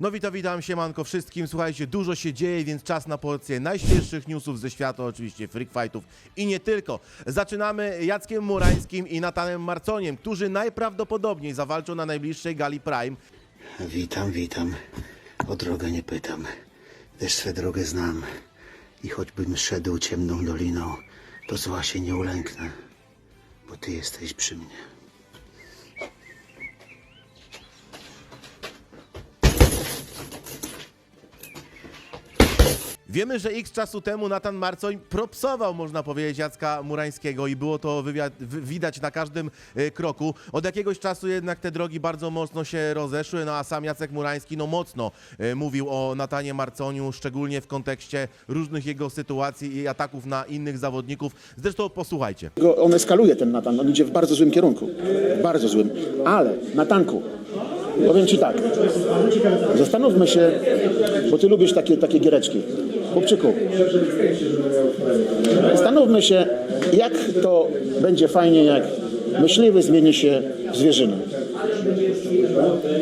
No witam, witam, siemanko wszystkim. Słuchajcie, dużo się dzieje, więc czas na porcję najświeższych newsów ze świata, oczywiście freak fightów i nie tylko. Zaczynamy Jackiem Murańskim i Natanem Marconiem, którzy najprawdopodobniej zawalczą na najbliższej gali Prime. Witam, witam. O drogę nie pytam, gdyż swę drogę znam. I choćbym szedł ciemną doliną, to zła się nie ulęknę, bo ty jesteś przy mnie. Wiemy, że x czasu temu Natan Marcoń propsował, można powiedzieć, Jacka Murańskiego i było to wywiad, wy, widać na każdym e, kroku. Od jakiegoś czasu jednak te drogi bardzo mocno się rozeszły, no a sam Jacek Murański no mocno e, mówił o Natanie Marconiu, szczególnie w kontekście różnych jego sytuacji i ataków na innych zawodników. Zresztą posłuchajcie. On eskaluje ten Natan, on idzie w bardzo złym kierunku. Bardzo złym. Ale, Natanku, powiem ci tak. Zastanówmy się, bo ty lubisz takie, takie giereczki. Chłopczyku, zastanówmy się, jak to będzie fajnie, jak myśliwy zmieni się w zwierzynę.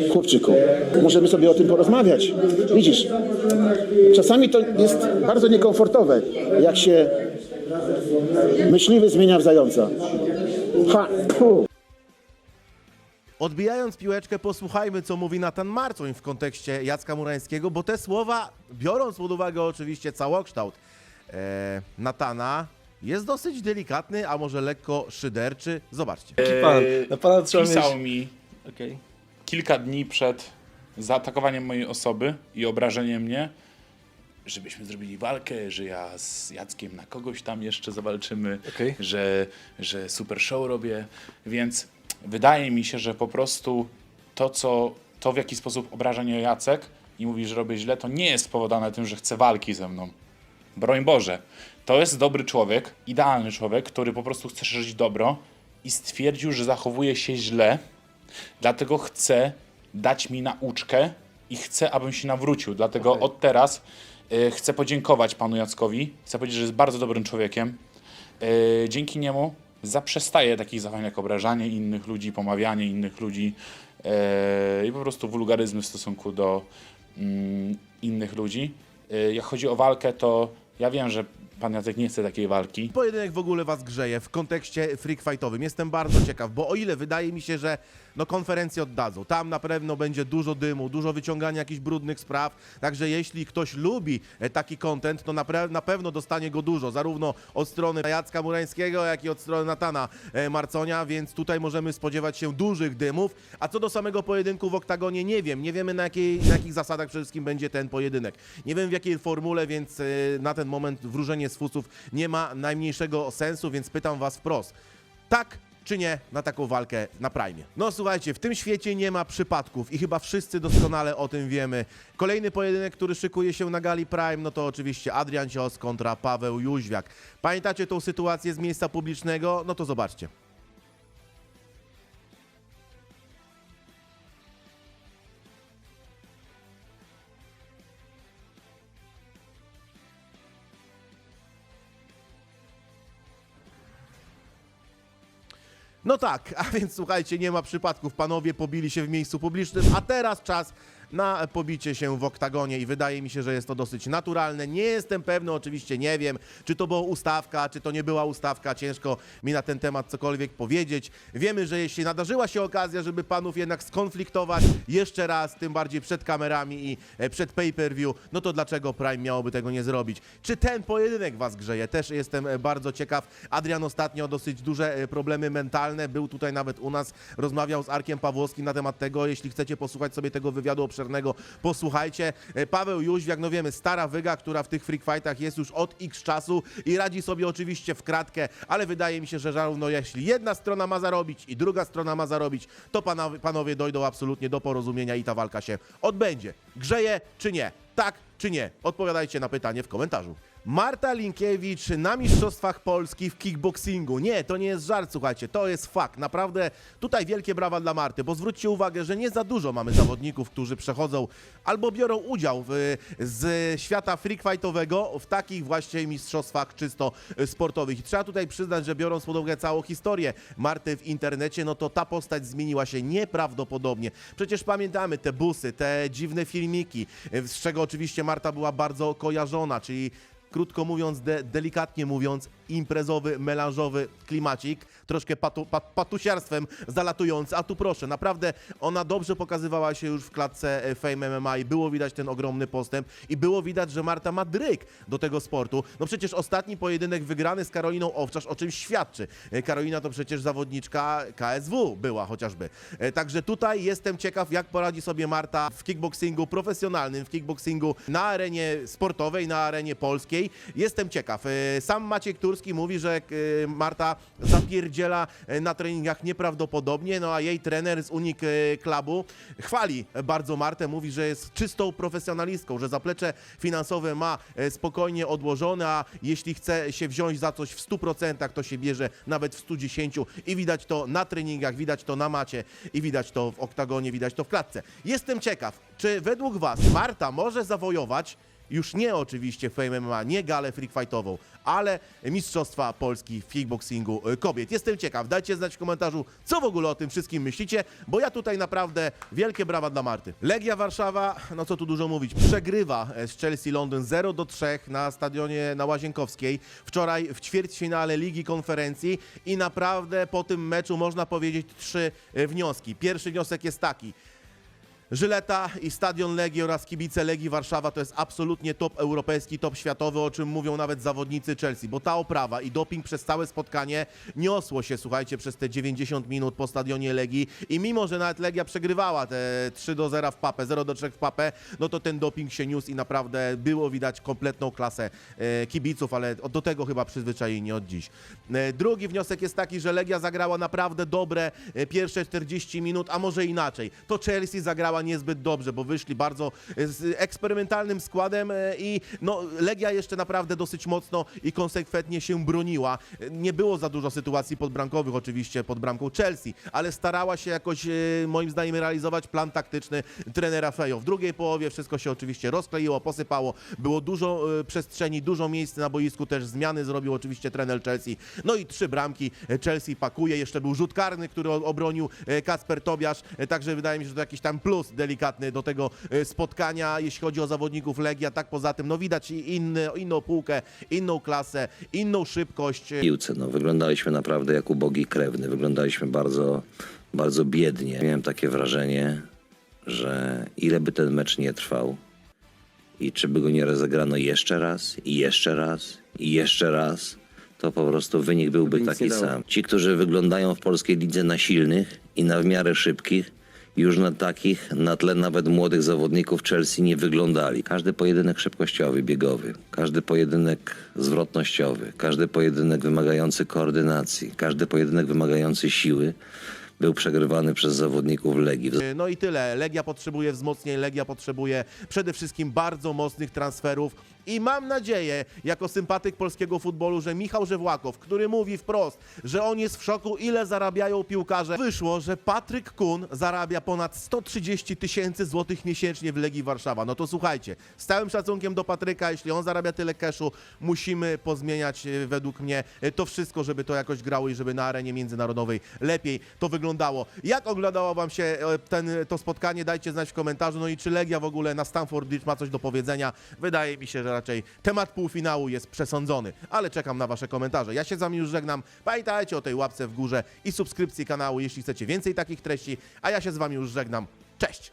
Chłopczyku, możemy sobie o tym porozmawiać. Widzisz, czasami to jest bardzo niekomfortowe, jak się myśliwy zmienia w zająca. Ha! Pu. Odbijając piłeczkę, posłuchajmy, co mówi Natan Marcoń w kontekście Jacka Murańskiego, bo te słowa, biorąc pod uwagę oczywiście całokształt e, Natana, jest dosyć delikatny, a może lekko szyderczy. Zobaczcie. Jaki pan? Na pana trzeba Pisał mieć... mi Okej. kilka dni przed zaatakowaniem mojej osoby i obrażeniem mnie, żebyśmy zrobili walkę, że ja z Jackiem na kogoś tam jeszcze zawalczymy, Okej. że, że super show robię, więc wydaje mi się, że po prostu to, co, to w jaki sposób obraża mnie Jacek i mówi, że robię źle, to nie jest spowodowane tym, że chce walki ze mną. Broń Boże. To jest dobry człowiek, idealny człowiek, który po prostu chce szerzyć dobro i stwierdził, że zachowuje się źle, dlatego chce dać mi nauczkę i chce, abym się nawrócił. Dlatego od teraz y, chcę podziękować panu Jackowi. Chcę powiedzieć, że jest bardzo dobrym człowiekiem. Y, dzięki niemu zaprzestaję takich zachowań jak obrażanie innych ludzi, pomawianie innych ludzi y, i po prostu wulgaryzmy w stosunku do mm, innych ludzi. Y, jak chodzi o walkę, to ja wiem, że pan Jacek nie chce takiej walki. Pojedynek w ogóle was grzeje w kontekście freak fightowym. Jestem bardzo ciekaw, bo o ile wydaje mi się, że no konferencję oddadzą, tam na pewno będzie dużo dymu, dużo wyciągania jakichś brudnych spraw, także jeśli ktoś lubi e, taki content, to na, pre- na pewno dostanie go dużo, zarówno od strony Jacka Murańskiego, jak i od strony Natana e, Marconia, więc tutaj możemy spodziewać się dużych dymów, a co do samego pojedynku w oktagonie nie wiem, nie wiemy na, jakiej, na jakich zasadach przede wszystkim będzie ten pojedynek. Nie wiem w jakiej formule, więc e, na ten moment wróżenie fusów nie ma najmniejszego sensu, więc pytam was wprost. Tak czy nie na taką walkę na Prime. No słuchajcie, w tym świecie nie ma przypadków i chyba wszyscy doskonale o tym wiemy. Kolejny pojedynek, który szykuje się na gali Prime, no to oczywiście Adrian Cios kontra Paweł Jóźwiak. Pamiętacie tą sytuację z miejsca publicznego? No to zobaczcie. No tak, a więc słuchajcie, nie ma przypadków. Panowie pobili się w miejscu publicznym, a teraz czas na pobicie się w oktagonie i wydaje mi się, że jest to dosyć naturalne. Nie jestem pewny, oczywiście nie wiem, czy to była ustawka, czy to nie była ustawka. Ciężko mi na ten temat cokolwiek powiedzieć. Wiemy, że jeśli nadarzyła się okazja, żeby panów jednak skonfliktować jeszcze raz, tym bardziej przed kamerami i e, przed pay-per-view, no to dlaczego Prime miałoby tego nie zrobić? Czy ten pojedynek was grzeje? Też jestem e, bardzo ciekaw. Adrian ostatnio dosyć duże e, problemy mentalne. Był tutaj nawet u nas, rozmawiał z Arkiem Pawłowskim na temat tego. Jeśli chcecie posłuchać sobie tego wywiadu posłuchajcie. E, Paweł Jóźwiak, no wiemy, stara wyga, która w tych freak fightach jest już od x czasu i radzi sobie oczywiście w kratkę, ale wydaje mi się, że zarówno jeśli jedna strona ma zarobić i druga strona ma zarobić, to panowie dojdą absolutnie do porozumienia i ta walka się odbędzie. Grzeje czy nie? Tak czy nie? Odpowiadajcie na pytanie w komentarzu. Marta Linkiewicz na Mistrzostwach Polski w kickboxingu. Nie, to nie jest żart, słuchajcie, to jest fakt. Naprawdę tutaj wielkie brawa dla Marty, bo zwróćcie uwagę, że nie za dużo mamy zawodników, którzy przechodzą albo biorą udział w, z świata freak fightowego w takich właśnie mistrzostwach czysto sportowych. I trzeba tutaj przyznać, że biorąc pod uwagę całą historię Marty w internecie, no to ta postać zmieniła się nieprawdopodobnie. Przecież pamiętamy te busy, te dziwne filmiki, z czego oczywiście Marta była bardzo kojarzona, czyli krótko mówiąc, de, delikatnie mówiąc, imprezowy, melanżowy klimacik, troszkę patu, pat, patusiarstwem zalatujący, a tu proszę, naprawdę ona dobrze pokazywała się już w klatce e, Fame MMA i było widać ten ogromny postęp i było widać, że Marta ma dryk do tego sportu. No przecież ostatni pojedynek wygrany z Karoliną Owczarz o czymś świadczy. E, Karolina to przecież zawodniczka KSW była chociażby. E, Także tutaj jestem ciekaw, jak poradzi sobie Marta w kickboxingu profesjonalnym, w kickboxingu na arenie sportowej, na arenie polskiej. Jestem ciekaw. Sam Maciek Mówi, że e, Marta zapierdziela e, na treningach nieprawdopodobnie, no a jej trener z Unik e, Clubu chwali bardzo Martę, mówi, że jest czystą profesjonalistką, że zaplecze finansowe ma spokojnie odłożone, a jeśli chce się wziąć za coś w 100%, to się bierze nawet w 110 i widać to na treningach, widać to na macie i widać to w oktagonie, widać to w klatce. Jestem ciekaw, czy według Was Marta może zawojować już nie oczywiście Fame MMA, nie galę freak fightową, ale Mistrzostwa Polski w kickboxingu y, kobiet. Jestem ciekaw, dajcie znać w komentarzu, co w ogóle o tym wszystkim myślicie, bo ja tutaj naprawdę wielkie brawa dla Marty. Legia Warszawa, no co tu dużo mówić, przegrywa e, z Chelsea Londyn 0 do 3 na stadionie na Łazienkowskiej. Wczoraj w ćwierćfinale Ligi Konferencji i naprawdę po tym meczu można powiedzieć trzy e, wnioski. Pierwszy wniosek jest taki, Żyleta i Stadion Legii oraz kibice Legii Warszawa to jest absolutnie top europejski, top światowy, o czym mówią nawet zawodnicy Chelsea, bo ta oprawa i doping przez całe spotkanie niosło się, słuchajcie, przez te 90 minut po stadionie Legii i mimo, że nawet Legia przegrywała te 3 do 0 w papę, 0 do 3 w papę, no to ten doping się niósł i naprawdę było widać kompletną klasę e, kibiców, ale do tego chyba przyzwyczajeni od dziś. E, Drugi wniosek jest taki, że Legia zagrała naprawdę dobre e, pierwsze 40 minut, a może inaczej. To Chelsea zagrała niezbyt dobrze, bo wyszli bardzo e, z eksperymentalnym składem e, i no, Legia jeszcze naprawdę dosyć mocno i konsekwentnie się broniła. E, Nie było za dużo sytuacji podbramkowych oczywiście pod bramką Chelsea, ale starała się jakoś moim zdaniem realizować plan taktyczny trenera Fejo. W drugiej połowie wszystko się oczywiście rozkleiło, posypało, było dużo przestrzeni, dużo miejsc na boisku, też zmiany zrobił oczywiście trener Chelsea. No i trzy bramki Chelsea pakuje, jeszcze był rzut karny, który obronił Kasper Tobiasz, także wydaje mi się, że to jakiś tam plus delikatny do tego e, spotkania, jeśli chodzi o zawodników Legii, a tak poza tym, no widać i inny, inną półkę, inną klasę, inną szybkość. piłce. No, wyglądaliśmy naprawdę jak ubogi krewny. Wyglądaliśmy bardzo, bardzo biednie. Miałem takie wrażenie, że ile by ten mecz nie trwał i czy by go nie rozegrano jeszcze raz, i jeszcze raz, i jeszcze raz, to po prostu wynik byłby taki sam. Ci, którzy wyglądają w polskiej lidze na silnych i na w miarę szybkich, już na takich, na tle nawet młodych zawodników Chelsea nie wyglądali. Każdy pojedynek szybkościowy, biegowy, każdy pojedynek zwrotnościowy, każdy pojedynek wymagający koordynacji, każdy pojedynek wymagający siły był przegrywany przez zawodników Legii. No i tyle. Legia potrzebuje wzmocnień, Legia potrzebuje przede wszystkim bardzo mocnych transferów. I mam nadzieję, jako sympatyk polskiego futbolu, że Michał Żewłakow, który mówi wprost, że on jest w szoku, ile zarabiają piłkarze, wyszło, że Patryk Kun zarabia ponad 130 tysięcy złotych miesięcznie w Legii Warszawa. No to słuchajcie, z całym szacunkiem do Patryka, jeśli on zarabia tyle cashu, musimy pozmieniać e, według mnie e, to wszystko, żeby to jakoś grało i żeby na arenie międzynarodowej lepiej to wyglądało. Jak oglądało wam się e, ten, to spotkanie, dajcie znać w komentarzu. No i czy Legia w ogóle na Stamford Bridge ma coś do powiedzenia? Wydaje mi się, że raczej temat półfinału jest przesądzony, ale czekam na wasze komentarze. Ja się z wami już żegnam. Pamiętajcie o tej łapce w górze i subskrypcji kanału, jeśli chcecie więcej takich treści, a ja się z wami już żegnam. Cześć!